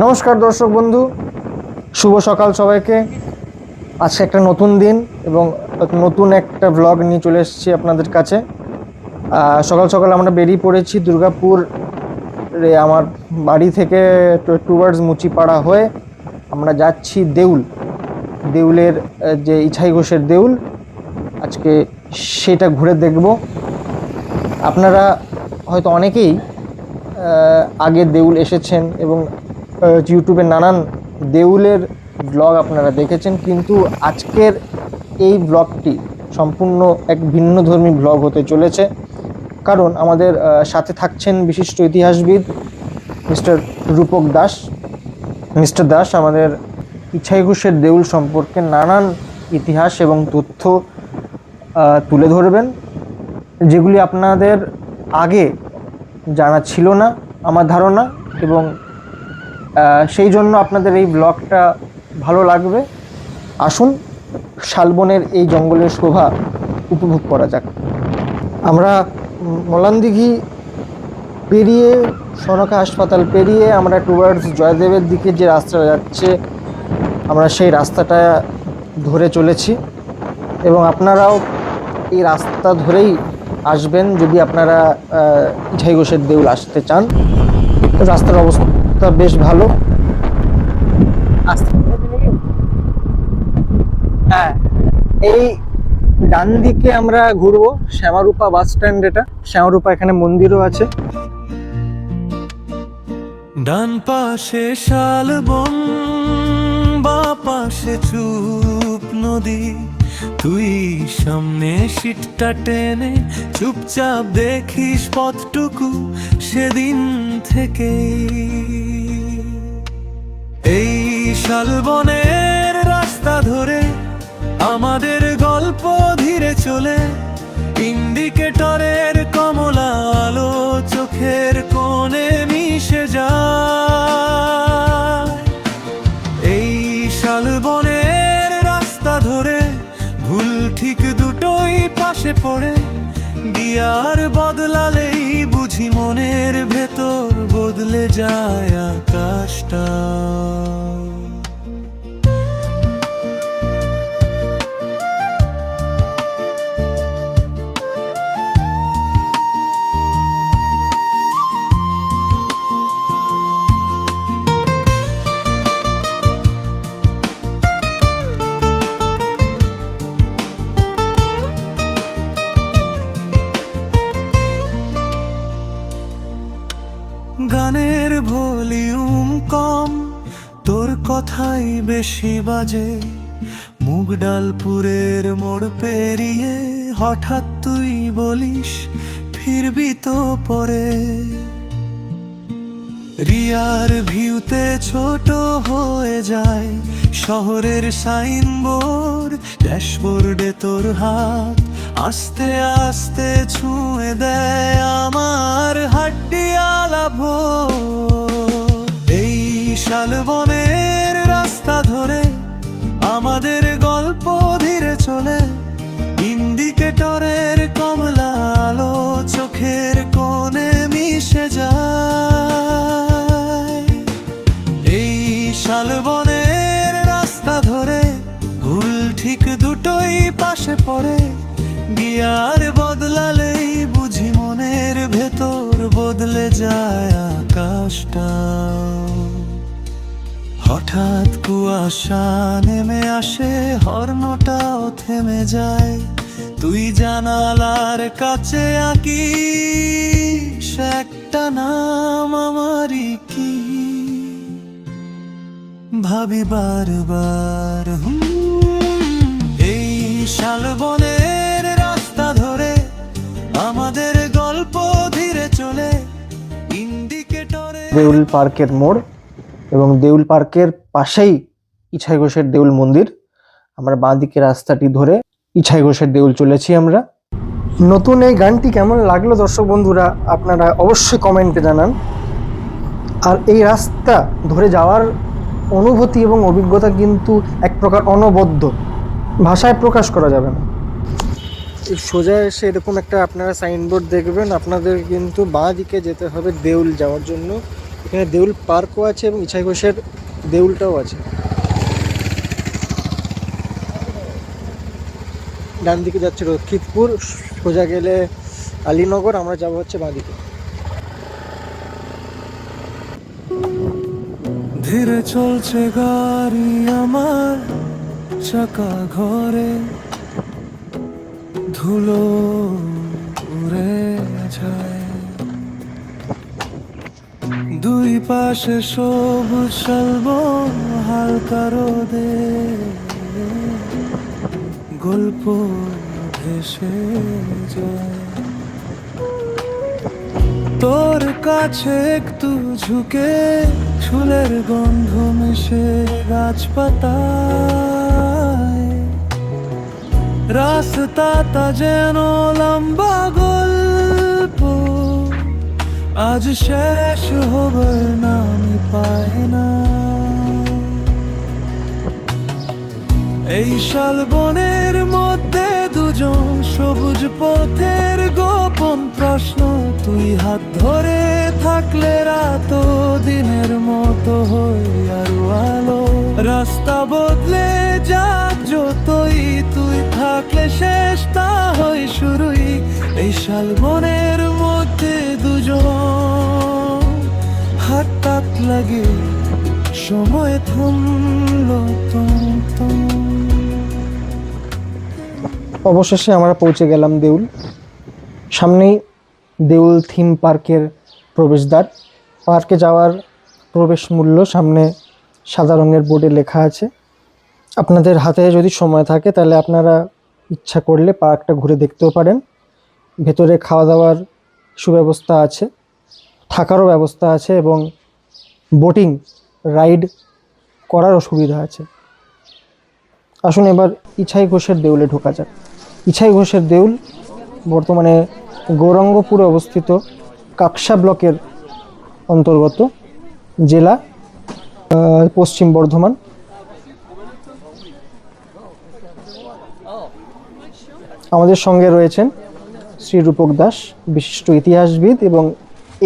নমস্কার দর্শক বন্ধু, শুভ সকাল সবাইকে। আজকে একটা নতুন দিন এবং নতুন একটা ব্লগ নিয়ে চলে এসেছি আপনাদের কাছে। সকাল সকাল আমরা বেরিয়ে পড়েছি দুর্গাপুর রে আমার বাড়ি থেকে টুয়ার্ডস মুচিপাড়া হয়ে আমরা যাচ্ছি দেউল। দেউলের যে ইছাই ঘোষের দেউল, আজকে সেটা ঘুরে দেখব। আপনারা হয়তো অনেকেই আগে দেউল এসেছেন এবং ইউটিউবে নানান দেউলের ব্লগ আপনারা দেখেছেন, কিন্তু আজকের এই ব্লগটি সম্পূর্ণ এক ভিন্ন ধর্মী ব্লগ হতে চলেছে। কারণ আমাদের সাথে থাকছেন বিশিষ্ট ইতিহাসবিদ মিস্টার রূপক দাস। মিস্টার দাস আমাদের ইচ্ছাই ঘোষের দেউল সম্পর্কে নানান ইতিহাস এবং তথ্য তুলে ধরবেন, যেগুলি আপনাদের আগে জানা ছিল না, আমার ধারণা, এবং সেই জন্য আপনাদের এই ব্লগটা ভালো লাগবে। আসুন, শালবনের এই জঙ্গলের শোভা উপভোগ করা যাক। আমরা মলানদিঘি পেরিয়ে, সনকা হাসপাতাল পেরিয়ে আমরা টুয়ার্ডস জয়দেবের দিকে যে রাস্তাটা যাচ্ছে, আমরা সেই রাস্তাটা ধরে চলেছি। এবং আপনারাও এই রাস্তা ধরেই আসবেন যদি আপনারা ইছাই ঘোষের দেউল আসতে চান। রাস্তার অবস্থা বেশ ভালো। হ্যাঁ এই ডান দিকে আমরা ঘুরবো শ্যামারূপা বাস স্ট্যান্ড এটা। শ্যামারূপা এখানে মন্দিরও আছে। ডান পাশে শালবন বা পাশে চুপ নদী। তুই সামনে সিটটা টেনে চুপচাপ দেখিস পথটুকু সেদিন থেকে এই শালবনের রাস্তা ধরে আমাদের গল্প ধীরে চলে, ইন্ডিকেটরের কমলা আলো চোখের কোণে মিশে যায়। পড়ে দিয়ার বদলালেই বুঝি মনের ভেতর বদলে যায় আকাশটা। বাজে, মুগ ডালপুরের মোড় পেরিয়ে হঠাৎ তুই বলিস, ফিরবি তো পরে। রিয়ার ভিউতে ছোট হয়ে যায় শহরের সাইনবোর্ড, ড্যাশবোর্ডে তোর হাত আস্তে আস্তে ছুঁয়ে দেয় আমার হাড্ডিয়ালা ভোর। এই শালবনের রাস্তা ধরে আমাদের গল্প ধীরে চলে। ইন্ডিকেটরের কমলা আলো চোখের কোণে মিশে যায়। এই শালবনের রাস্তা ধরে ভুল ঠিক দুটোই পাশে পড়ে। গিয়ার বদলালেই বুঝি মনের ভেতর বদলে যায় আকাশটা। হঠাৎ কুয়াশা নেমে আসে হর্নটাও থেমে যায়। তুই জানালার কাছে আঁকিস একটা নাম আমারই কি? ভাবি বারবার এই শালবনের রাস্তা ধরে আমাদের গল্প ধীরে চলে, ইন্ডিকেটরে পার্কের মোড় এবং দেউল পার্কের পাশেই ইছাই ঘোষের দেউল মন্দির। আমরা বাঁ দিকে রাস্তাটি ধরে ইছাই ঘোষের দেউল চলেছি আমরা। নতুন এই গানটি কেমন লাগল দর্শক বন্ধুরা, আপনারা অবশ্যই কমেন্টে জানান। আর এই রাস্তা ধরে যাওয়ার অনুভূতি এবং অভিজ্ঞতা কিন্তু এক প্রকার অনবদ্য। ভাষায় প্রকাশ করা যাবে না। সোজা এসে এরকম একটা আপনারা সাইনবোর্ড দেখবেন, আপনাদের কিন্তু বাঁ দিকে যেতে হবে দেউল যাওয়ার জন্য। এখানে দেউল পার্কও আছে এবং ইছাই ঘোষের দেউলটাও আছে। ডান দিকে যাচ্ছে রক্ষিতপুর, সোজা গেলে আলীনগর, আমরা যাব হচ্ছে বাঁদিকে। ধীরে চলছে গাড়ি আমার চাকা ঘরে, ধুলো উড়ে যায়। দুই পাশে সবুজ শালবন, হালকা রোদে। গল্প ভেসে যায়। তোর কাছে একটু ঝুঁকে, ফুলের গন্ধ মিশে গাছপাতায়। রাস্তাটা যেন লম্বা গল্প আজ শেষ হবার নামই পায় না। এই শালবনের মধ্যে দুজন সবুজ পথের গোপন প্রশ্ন, তুই হাত ধরে থাকলে রাত দিনের মতো হই আরও আলো। রাস্তা বদলে যা, যতই তুই থাকলে শেষটা হয় শুরুই এই শালবনের মধ্যে দুজন। হাত লাগে সময় থামলো অবশেষে আমরা পৌঁছে গেলাম দেউল। সামনেই দেউল থিম পার্কের প্রবেশদ্বার। পার্কে যাওয়ার প্রবেশ মূল্য সামনে সাদা রঙের বোর্ডে লেখা আছে। আপনাদের হাতে যদি সময় থাকে, তাহলে আপনারা ইচ্ছা করলে পার্কটা ঘুরে দেখতেও পারেন। ভেতরে খাওয়া দাওয়ার সুব্যবস্থা আছে, থাকারও ব্যবস্থা আছে এবং বোটিং, রাইড করারও সুবিধা আছে। আসুন এবার ইছাই ঘোষের দেউলে ঢোকা যাক। ইছাই ঘোষের দেউল বর্তমানে গৌরাঙ্গপুরে অবস্থিত কাকসা ব্লকের অন্তর্গত, জেলা পশ্চিম বর্ধমান। আমাদের সঙ্গে রয়েছেন শ্রী রূপক দাস, বিশিষ্ট ইতিহাসবিদ এবং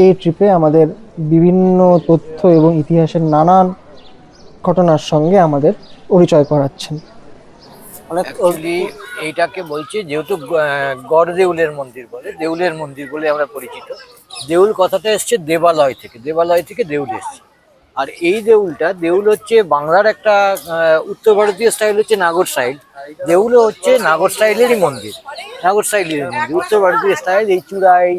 এই ট্রিপে আমাদের বিভিন্ন তথ্য এবং ইতিহাসের নানান ঘটনার সঙ্গে আমাদের পরিচয় করাচ্ছেন। অনেক এইটাকে বলছি যেহেতু গড় দেউলের মন্দির বলে, দেউলের মন্দির বলে আমরা পরিচিত। দেউল কথাটা এসছে দেবালয় থেকে দেবালয় থেকে দেউল এসছে। আর এই দেউলটা দেউল হচ্ছে বাংলার একটা উত্তর ভারতীয় স্টাইল হচ্ছে নাগর স্টাইল দেউলও হচ্ছে নাগর স্টাইলেরই মন্দির নাগর স্টাইলেরই মন্দির। উত্তর ভারতীয় স্টাইল এই চূড়া এই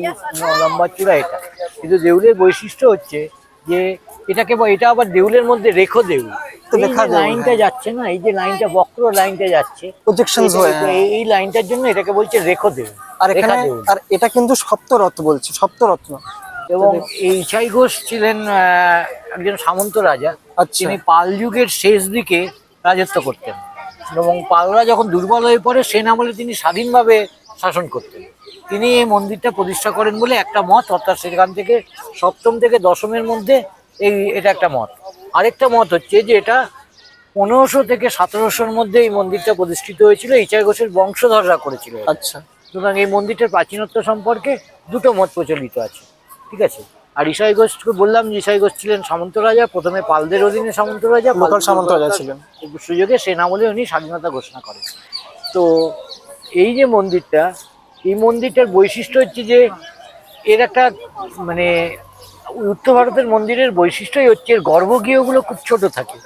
লম্বা চূড়া এটা। কিন্তু দেউলের বৈশিষ্ট্য হচ্ছে যে এটাকে এটা আবার দেউলের মধ্যে রেখো দেউল। তো এই লেখা যে লাইনটা যাচ্ছে না এই যে লাইনটা বক্র লাইনটা যাচ্ছে এই- লাইনটার জন্য এটাকে বলছে রেখো দেউল আর এখানে আর এটা কিন্তু সপ্তরত্ন বলছে সপ্তরত্ন। এবং এই ইছাই ঘোষ ছিলেন একজন সামন্ত রাজা। আচ্ছা। তিনি পাল যুগের শেষ দিকে রাজত্ব করতেন এবং পালরা যখন দুর্বল হয়ে পড়ে সেন আমলে তিনি স্বাধীনভাবে শাসন করতেন। তিনি এই মন্দিরটা প্রতিষ্ঠা করেন বলে একটা মত অর্থাৎ সেখান থেকে সপ্তম থেকে দশমের মধ্যে এই এটা একটা মত আরেকটা মত হচ্ছে যে এটা পনেরোশো থেকে সতেরোশোর মধ্যে এই মন্দিরটা প্রতিষ্ঠিত হয়েছিল ইচাই ঘোষের বংশধররা করেছিল আচ্ছা। সুতরাং এই মন্দিরটার প্রাচীনত্ব সম্পর্কে দুটো মত প্রচলিত আছে। ঠিক আছে? আর ঈশাই ঘোষকে বললাম যে ঈশাই ঘোষ ছিলেন সামন্ত রাজা প্রথমে পালদের অধীনে সামন্ত রাজা লোকাল সামন্ত রাজা ছিলেন। সুযোগে সেন আমলে উনি স্বাধীনতা ঘোষণা করেন। তো এই যে মন্দিরটা এই মন্দিরটার বৈশিষ্ট্য হচ্ছে যে এর একটা মানে উত্তর ভারতের মন্দিরের বৈশিষ্ট্যই হচ্ছে এর গর্ভগৃহগুলো খুব ছোট থাকে।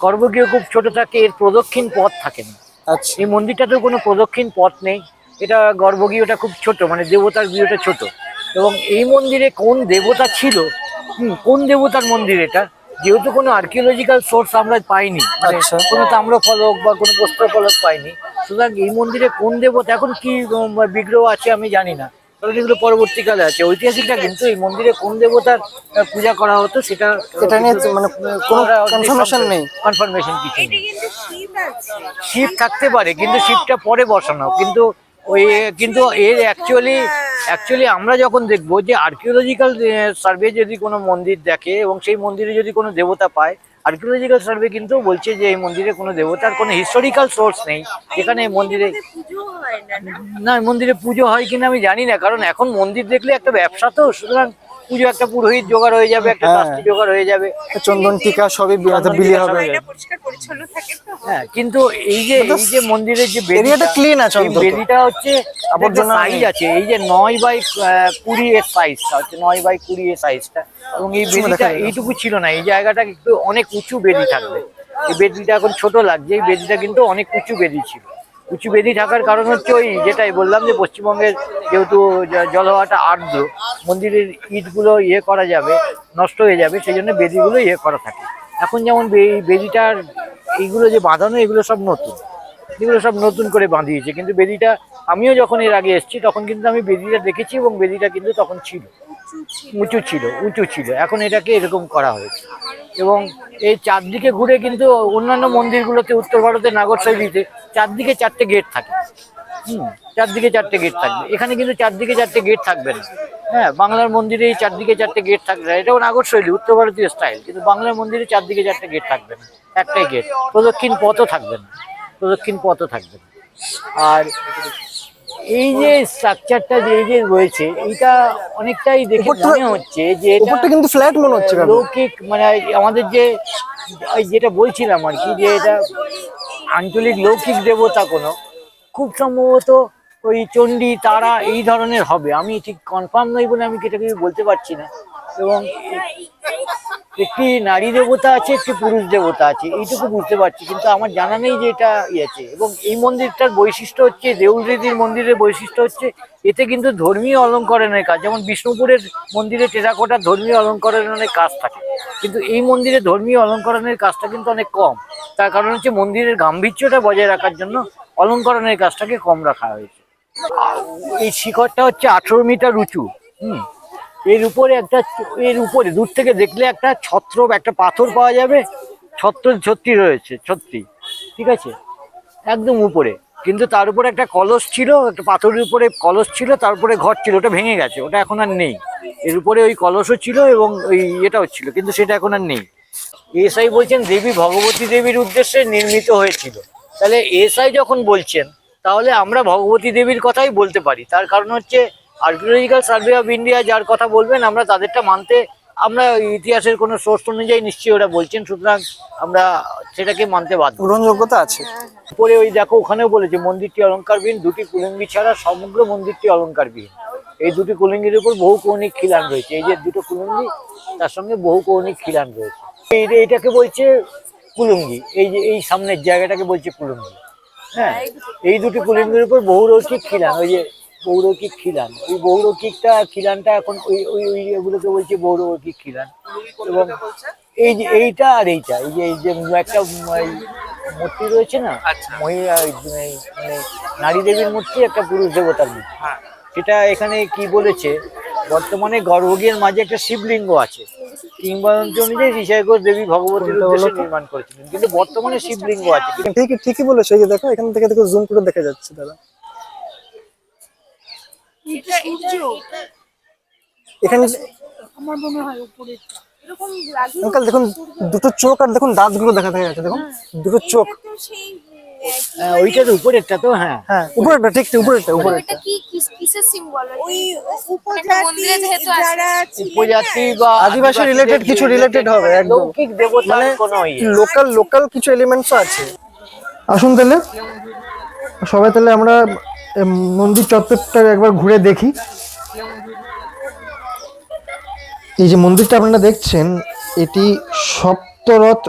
গর্ভগৃহ খুব ছোট থাকে এর প্রদক্ষিণ পথ থাকে না। আচ্ছা। এই মন্দিরটাতেও কোনো প্রদক্ষিণ পথ নেই। এটা গর্ভগৃহটা খুব ছোট মানে দেবতার গৃহটা ছোট। এবং এই মন্দিরে কোন দেবতা ছিল? কোন দেবতার মন্দির এটা? যেহেতু কোনো আর্কিওলজিক্যাল সোর্স আমরা পাইনি মানে আচ্ছা। কোনো তাম্র ফলক বা কোনো প্রস্তর ফলক পাইনি। সুতরাং এই মন্দিরে কোন দেবতা এখন কি বিগ্রহ আছে আমি জানি না। কারণ এগুলো পরবর্তীকালে আছে। ঐতিহাসিকটা কিন্তু এই মন্দিরে কোন দেবতার পূজা করা হতো সেটা এটা নিয়ে মানে কোনো কনফার্মেশন নেই। কনফার্মেশন কিছু নেই। শিব থাকতে পারে কিন্তু শিবটা পরে বসানো। কিন্তু ওই, কিন্তু এর অ্যাকচুয়ালি অ্যাকচুয়ালি আমরা যখন দেখব যে আর্কিওলজিক্যাল সার্ভে যদি কোনো মন্দির দেখে এবং সেই মন্দিরে যদি কোনো দেবতা পায় আর্কিওলজিক্যাল সার্ভে কিন্তু বলছে যে এই মন্দিরে কোনো দেবতার কোনো হিস্টোরিক্যাল সোর্স নেই। যেখানে মন্দিরে না, মন্দিরে পুজো হয় কিনা আমি জানি না, কারণ এখন মন্দির দেখলে একটা ব্যবসা তো, সুতরাং পুজো একটা পুরোহিত জোগাড় হয়ে যাবে একটা হ্যাঁ। কাস্তি জোগাড় হয়ে যাবে চন্দন টিকা সবই বিলি হবে হ্যাঁ কিন্তু এই যে এই যে মন্দিরের যে এরিয়াটা clean আছে। বেদিটা হচ্ছে আবর্জনা সাইজ আছে এই যে নয় বাই কুড়ি এর সাইজটা হচ্ছে নয় বাই কুড়ি এর সাইজটা এবং এই না। এইটুকু ছিল না এই জায়গাটা একটু অনেক উঁচু বেদি থাকবে এই বেদিটা এখন ছোট লাগছে এই বেদিটা কিন্তু অনেক উঁচু বেদি ছিল উঁচু বেদি থাকার কারণ হচ্ছে ওই যেটাই বললাম যে পশ্চিমবঙ্গের যেহেতু জ- জলহাওয়াটা আর্দ্র, মন্দিরের ইটগুলো ইয়ে করা যাবে, নষ্ট হয়ে যাবে সেই জন্য বেদিগুলো ইয়ে করা থাকে। এখন যেমন এই বেদিটার এইগুলো যে বাঁধানো, এগুলো সব নতুন। এগুলো সব নতুন করে বাঁধিয়েছে, কিন্তু বেদিটা, আমিও যখন এর আগে এসেছি, তখন কিন্তু আমি বেদিটা দেখেছি এবং বেদিটা কিন্তু তখন ছিল। উঁচু ছিল উঁচু ছিল। এখন এটাকে এরকম করা হয়েছে। এবং এই চারদিকে ঘুরে কিন্তু অন্যান্য মন্দিরগুলোতে উত্তর ভারতের নাগর শৈলীতে চারদিকে চারটে গেট থাকে। হুম, চারদিকে চারটে গেট থাকবে। এখানে কিন্তু চারদিকে চারটে গেট থাকবে না। হ্যাঁ বাংলার মন্দিরে এই চারদিকে চারটে গেট থাকবে না। এটাও নাগর শৈলী, উত্তর ভারতীয় স্টাইল কিন্তু বাংলার মন্দিরে চারদিকে চারটে গেট থাকবে না। একটাই গেট প্রদক্ষিণ পথও থাকবে না। প্রদক্ষিণ পথও থাকবে না। আর এই যে স্ট্রাকচারটা যে যে রয়েছে এটা অনেকটাই দেখে মনে হচ্ছে যে এটা কিন্তু ফ্ল্যাট মনে হচ্ছে লৌকিক মানে আমাদের যে যেটা বলছিলাম আর কি যে এটা আঞ্চলিক লৌকিক দেবতা কোনো খুব সম্ভবত ওই চণ্ডী তারা এই ধরনের হবে। আমি ঠিক কনফার্ম নই বলে আমি কিছু বলতে পারছি না। এবং একটি নারী দেবতা আছে, একটি পুরুষ দেবতা আছে, এইটুকু বুঝতে পারছি, কিন্তু আমার জানা নেই যে এটা আছে। এবং এই মন্দিরটার বৈশিষ্ট্য হচ্ছে দেউলদিদির মন্দিরের বৈশিষ্ট্য হচ্ছে, এতে কিন্তু ধর্মীয় অলঙ্করণের কাজ, যেমন বিষ্ণুপুরের মন্দিরে টেরাকোটার ধর্মীয় অলঙ্করণের কাজ থাকে, কিন্তু এই মন্দিরে ধর্মীয় অলঙ্করণের কাজটা কিন্তু অনেক কম। তার কারণ হচ্ছে মন্দিরের গাম্ভীর্যটা বজায় রাখার জন্য অলঙ্করণের কাজটাকে কম রাখা হয়েছে। এই শিখরটা হচ্ছে আঠেরো মিটার উঁচু, হুম? এর উপরে একটা এর উপরে, দূর থেকে দেখলে একটা ছত্র, একটা পাথর পাওয়া যাবে। ছত্র ছত্রি রয়েছে, ছত্রি। ঠিক আছে? একদম উপরে। কিন্তু তার উপরে একটা কলস ছিল, একটা পাথরের উপরে কলস ছিল, তার উপরে ঘর ছিল, ওটা ভেঙে গেছে, ওটা এখন আর নেই। এর উপরে ওই কলসও ছিল এবং ওই এটাও ছিল, কিন্তু সেটা এখন আর নেই। এসআই বলছেন, দেবী ভগবতী দেবীর উদ্দেশ্যে নির্মিত হয়েছিল। তাহলে এসআই যখন বলছেন, তাহলে আমরা ভগবতী দেবীর কথাই বলতে পারি। তার কারণ হচ্ছে আর্কিওলজিক্যাল সার্ভে অফ ইন্ডিয়া যার কথা বলবেন আমরা তাদেরটা মানতে আমরা ইতিহাসের কোনো সোর্স অনুযায়ী নিশ্চয়ই ওরা বলছেন সুতরাং আমরা সেটাকে মানতে বাধ্য। গ্রহণযোগ্যতা আছে। পরে ওই দেখো ওখানেও বলেছে মন্দিরটি অলঙ্কারবিহীন দুটি কুলঙ্গি ছাড়া সমগ্র মন্দিরটি অলঙ্কারবিহীন। এই দুটি কুলঙ্গির উপর বহু কৌণিক খিলান রয়েছে। এই যে দুটো কুলঙ্গি তার সঙ্গে বহু কৌণিক খিলান রয়েছে। এই এইটাকে বলছে কুলুঙ্গি। এই যে এই সামনের জায়গাটাকে বলছে কুলুঙ্গি। হ্যাঁ এই দুটি কুলুঙ্গির উপর বহুরৈখিক খিলান। ওই যে বহুরৈখিক খিলান। ওই বহুরৈখিকটা খিলানটা এখন ওই ওই ওই এগুলোকে বলছে বহুরৈখিক খিলান। এবং এই যে এইটা আর এইটা এই যে এই যে একটা মূর্তি রয়েছে না মহিলা মানে নারী দেবীর মূর্তি একটা পুরুষ দেবতার মূর্তি। সেটা এখানে কি বলেছে বর্তমানে গর্ভগীর মাঝে একটা শিবলিঙ্গ আছে। কিংবদন্তি অনুযায়ী ঋষাই ঘোষ দেবী ভগবতীর উদ্দেশ্যে নির্মাণ করেছিলেন। কিন্তু বর্তমানে শিবলিঙ্গ আছে। কিন্তু ঠিকই ঠিকই বলেছ এই যে দেখো এখান থেকে দেখো জুম করে দেখা যাচ্ছে দাদা। এটা এখানে আমার মনে হয় উপরে এরকম লাগে আঙ্কাল দেখুন দুটো চোখ আর দেখুন দাঁতগুলো দেখা দেখা যাচ্ছে দেখুন দুটো চোখ। তো হ্যাঁ, ওইটার উপরেরটা তো হ্যাঁ। হ্যাঁ উপরেরটা ঠিক উপরেরটা উপরেরটা। কি কিসের সিম্বল ওই একটা মন্দিরে যেহেতু আছে। যারা উপজাতি বা আদিবাসী related কিছু related হবে, একদম। লৌকিক দেবতার মানে কোনো ইয়ে। লোকাল লোকাল কিছু এলিমেন্টসও আছে। আসুন তাহলে। সবাই তাহলে আমরা মন্দির চত্বরটা একবার ঘুরে দেখি। এই যে মন্দিরটা আপনারা দেখছেন, এটি সপ্তরথ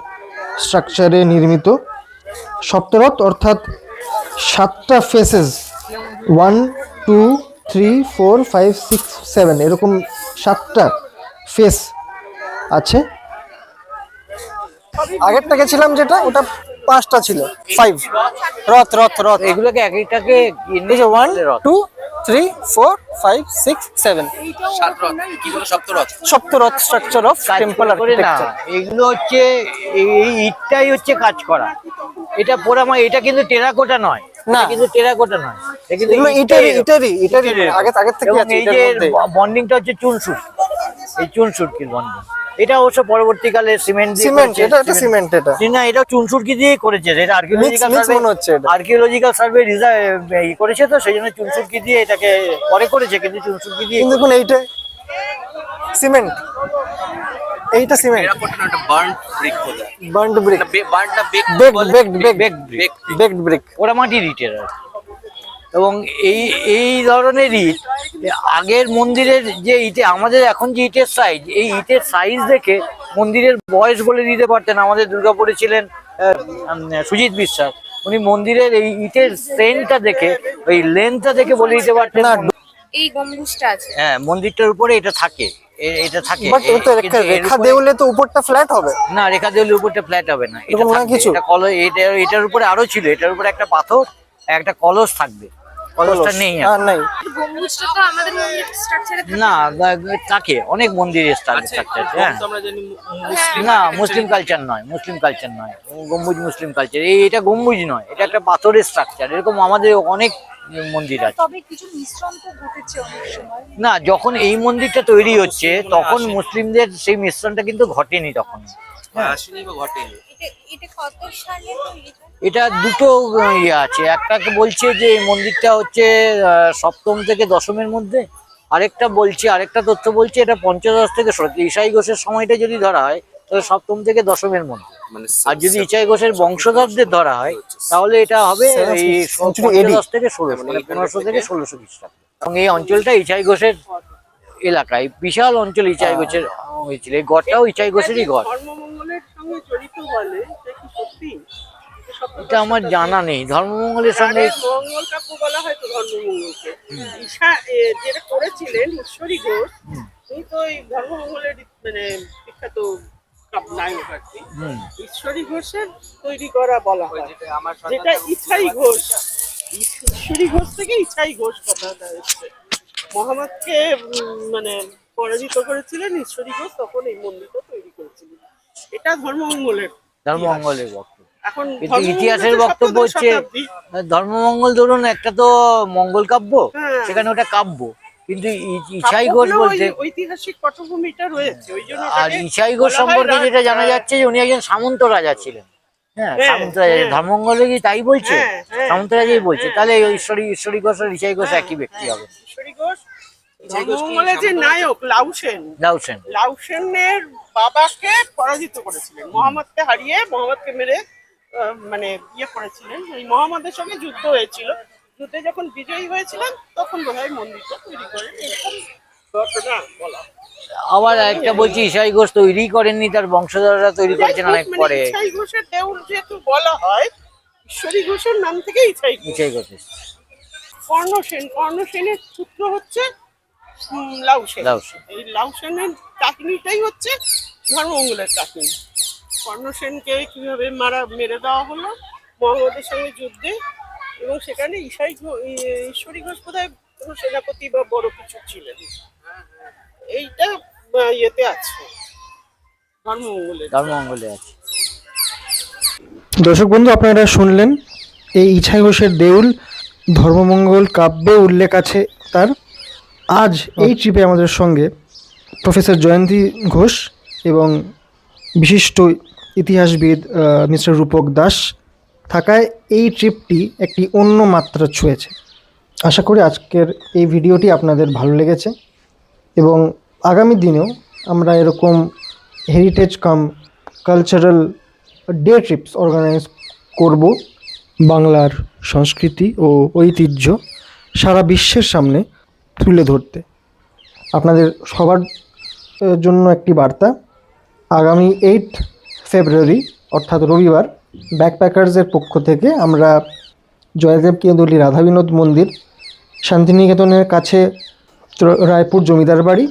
স্ট্রাকচারে নির্মিত। সপ্তরথ অর্থাৎ সাতটা faces one two three four five six seven এরকম সাতটা ফেস আছে। আগেরটা গেছিলাম যেটা, ওটা পাঁচটা ছিল ফাইভ রথ রথ রথ। এগুলোকে এক একটাকে one two three four five six seven সপ্তরথ structure of temple architecture এগুলো হচ্ছে এই এই ইটটাই হচ্ছে কাজ করা। এটা পোড়ামা এটা কিন্তু টেরাকোটা নয়। না। কিন্তু টেরাকোটা নয়। এটা এগুলো ইটারি ইটারি ইটারি আগে আগে থেকে আছে এই যে বন্ডিংটা হচ্ছে চুনসুট এই চুনসুটকির বন্ডিং এটা অবশ্য পরবর্তীকালে সিমেন্ট সিমেন্ট এটা সিমেন্ট এটা। না এটা দিয়ে করেছে। এটা আর্কিওলজিক্যাল সার্ভে মনে হচ্ছে এটা। আর্কিওলজিক্যাল সার্ভে ই করেছে তো সেই জন্য চুনসুটকি দিয়ে এটাকে পরে করেছে কিন্তু চুনসুটকি দিয়ে কিন্তু দেখুন এইটা সিমেন্ট এইটা সিমেন্ট একটা burn brick burned brick burn না bake baked baked brick baked brick ওরা মাটির ইটের আর এবং এই এই ধরনের ইট আগের মন্দিরের যে ইটে আমাদের এখন যে ইটের সাইজ এই ইটের সাইজ দেখে মন্দিরের বয়স বলে দিতে পারতেন। আমাদের দুর্গাপুরে ছিলেন সুজিত বিশ্বাস। উনি মন্দিরের এই ইটের সেন্টটা দেখে ওই লেন্থটা দেখে বলে দিতে পারতেন। এই গম্বুজটা আছে। হ্যাঁ মন্দিরটার উপরে এটা থাকে। এটা থাকে। বাট এটা রেখা উপরে- দেউলে তো উপরটা ফ্ল্যাট হবে। না রেখা দেওয়ালের উপরটা ফ্ল্যাট হবে না। এটা কিছু? এটা কল এটা এটার উপরে আরও ছিল। এটার উপরে একটা পাথর একটা কলস থাকবে। কলসটা নেই আর নাই। গম্বুজটা তো আমাদের মন্দির স্ট্রাকচারে না থাকে। অনেক মন্দিরের স্ট্রাকচার হ্যাঁ। আমরা জানি মুসলিম না মুসলিম কালচার নয় মুসলিম কালচার নয়। গম্বুজ মুসলিম কালচার এই এটা গম্বুজ নয় এটা একটা পাথরের স্ট্রাকচার এরকম আমাদের অনেক মন্দির আছে। তবে কিছু মিশ্রণ তো ঘটেছে অনেক সময়। না যখন এই মন্দিরটা তৈরি হচ্ছে তখন মুসলিমদের সেই মিশ্রণটা কিন্তু ঘটেনি তখন আসেনি বা ঘটেনি? এটা হয়? এটা দুটো ইয়ে আছে। একটাকে বলছে যে এই মন্দিরটা হচ্ছে আহ, সপ্তম থেকে দশমের মধ্যে। আরেকটা বলছে আরেকটা তথ্য বলছে এটা পঞ্চদশ থেকে ইসাই ঘোষের সময়টা যদি ধরা হয় তাহলে সপ্তম থেকে দশমের মধ্যে। মানে আর যদি ইচাই ঘোষের বংশধরদের ধরা হয় তাহলে এটা হবে এই Century থেকে ষোলোশো মানে পনেরোশো থেকে ষোলোশো খ্রিস্টাব্দ। এবং এই অঞ্চলটা ইচাই ঘোষের এলাকায়। বিশাল অঞ্চল ইচাই ঘোষের হয়েছিল। এই গড়টাও ইচাই ঘোষেরই গড়। সঙ্গে জড়িত বলে এটা কি সত্যি? এটা আমার জানা নেই। ধর্মমঙ্গলের সঙ্গে মঙ্গল কাব্য বলা হয়তো ধর্মমঙ্গলকে। ঈশা যেটা করেছিলেন ঈশ্বরী ঘোষ তিনি তো এই ধর্মমঙ্গলের মানে বিখ্যাত নায়ক আর কি। ঈশ্বরী ঘোষের তৈরি করা বলা হয়। আমার যেটা ইছাই ঘোষ। ঈশ্বরী ঘোষ থেকে ইছাই ঘোষ কথাটা এসছে। মোহাম্মদকে মানে পরাজিত করেছিলেন ঈশ্বরী ঘোষ তখন এই মন্দিরটা তৈরি করেছিলেন। এটা ধর্মমঙ্গলের ধর্মমঙ্গলের বক্তব্য। এখন ইতিহাসের বক্তব্য হচ্ছে ধর্মমঙ্গল ধরুন একটা তো মঙ্গল কাব্য হ্যাঁ। সেখানে ওটা কাব্য। কিন্তু ই- ইছাই ঘোষ বলতে ঐতিহাসিক পটভূমিটা রয়েছে আর ইছাই ঘোষ সম্পর্কে যেটা জানা যাচ্ছে যে উনি একজন সামন্ত রাজা ছিলেন। হ্যাঁ হ্যাঁ, সামন্ত রাজা। হ্যাঁ। ধর্মমঙ্গলে কি তাই বলছে? সামন্ত রাজাই বলছে। তাহলে ঈশ্বরী ঈশ্বরী ঘোষ আর ইছাই ঘোষ একই ব্যক্তি হবে। ঈশ্বরী ঘোষ নায়ক লাউসেন লাউসেন লাউসেনের বাবাকে পরাজিত করেছিলেন। মোহাম্মদকে হারিয়ে মোহাম্মদকে মেরে মানে ইয়ে করেছিলেন। এই মোহাম্মদের সঙ্গে যুদ্ধ হয়েছিল। যুদ্ধে যখন বিজয়ী হয়েছিলেন তখন বোধহয় মন্দিরটা তৈরি করেন এরকম ঘটনা বলা আবার একটা বলছি ঈশাই ঘোষ তৈরি করেননি তার বংশধররা তৈরি করেছেন অনেক মানে পরে। ঘোষের দেউল যেহেতু বলা হয় ঈশ্বরী ঘোষের নাম থেকে ইছাই ঘোষ। ইসাই ঘোষ কর্ণসেন কর্ণসেনের সূত্র হচ্ছে উম, লাউসেন লাউসেন। এই লাউসেনের কাহিনীটাই হচ্ছে ধর্মমঙ্গলের কাহিনী কর্ণসেনকে কীভাবে মারা মেরে দেওয়া হলো মোহাম্মদের সঙ্গে যুদ্ধে এবং সেখানে ঈশাই ঈশ্বরী ঘোষ বোধহয় কোনো সেনাপতি বা বড় কিছু ছিলেন। এইটা ইয়েতে আছে। ধর্মমঙ্গলের ধর্মমঙ্গলে আছে। দর্শক বন্ধু আপনারা শুনলেন এই ইছাই ঘোষের দেউল ধর্মমঙ্গল কাব্যে উল্লেখ আছে তার। আজ এই ট্রিপে আমাদের সঙ্গে প্রফেসর জয়ন্তী ঘোষ এবং বিশিষ্ট ইতিহাসবিদ মিস্টার রূপক দাস থাকায় এই ট্রিপটি একটি অন্য মাত্রা ছুঁয়েছে। আশা করি আজকের এই ভিডিওটি আপনাদের ভালো লেগেছে এবং আগামী দিনেও আমরা এরকম heritage come cultural day trips organise করব বাংলার সংস্কৃতি ও ঐতিহ্য সারা বিশ্বের সামনে। তুলে ধরতে। আপনাদের সবার জন্য একটি বার্তা। আগামী এইট ফেব্রুয়ারি অর্থাৎ রবিবার ব্যাকপ্যাকার্সের পক্ষ থেকে আমরা জয়দেব কেন্দুলি রাধা বিনোদ মন্দির, শান্তিনিকেতনের কাছে রায়পুর জমিদার বাড়ি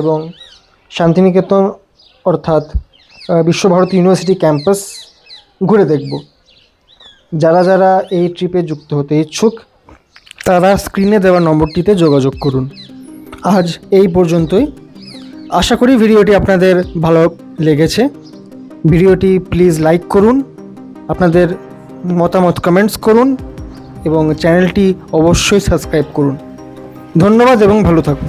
এবং শান্তিনিকেতন, অর্থাৎ বিশ্বভারতী ইউনিভার্সিটি ক্যাম্পাস ঘুরে দেখব। যারা যারা এই ট্রিপে যুক্ত হতে ইচ্ছুক তারা স্ক্রিনে দেওয়া নম্বরটিতে যোগাযোগ করুন। আজ এই পর্যন্তই। আশা করি ভিডিওটি আপনাদের ভালো লেগেছে। ভিডিওটি প্লিজ লাইক করুন, আপনাদের মতামত কমেন্টস করুন এবং চ্যানেলটি অবশ্যই সাবস্ক্রাইব করুন। ধন্যবাদ এবং ভালো থাকুন।